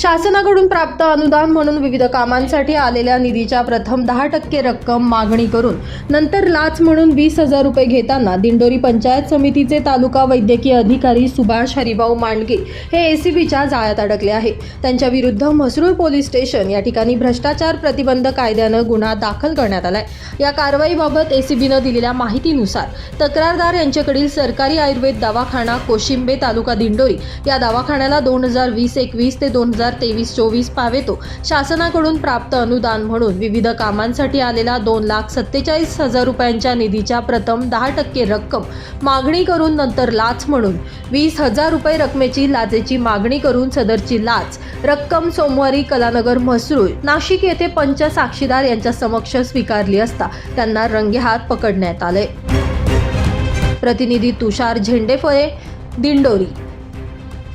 शासनाकडून प्राप्त अनुदान म्हणून विविध कामांसाठी आलेल्या निधीच्या प्रथम दहा टक्के रक्कम मागणी करून नंतर लाच म्हणून वीस हजार रुपये घेताना दिंडोरी पंचायत समितीचे तालुका वैद्यकीय अधिकारी सुभाष हरिभाऊ मांडगे हे एसीबीच्या जाळ्यात अडकले आहे त्यांच्या विरुद्ध म्हसरूळ पोलीस स्टेशन या ठिकाणी भ्रष्टाचार प्रतिबंध कायद्यानं गुन्हा दाखल करण्यात आलाय. या कारवाईबाबत एसीबीनं दिलेल्या माहितीनुसार तक्रारदार यांच्याकडील सरकारी आयुर्वेद दवाखाना कोशिंबे तालुका दिंडोरी या दवाखान्याला दोन हजार वीस एकवीस ते दोन हजार तेवीस चोवीस पावेतो. शासनाकडून प्राप्त अनुदान म्हणून विविध कामांसाठी आलेला दोन लाख सत्तेचाळीस हजार रुपयांच्या निधीच्या प्रथम दहा टक्के रक्कम मागणी करून नंतर लाच म्हणून वीस हजार रुपये रकमेची लाचेची मागणी करून सदरची लाच. रक्कम सोमवारी कलानगर म्हसरूळ नाशिक येथे पंच साक्षीदार यांच्या समक्ष स्वीकारली असता त्यांना रंगेहात पकडण्यात आले. प्रतिनिधी तुषार झेंडेफळे दिंडोरी.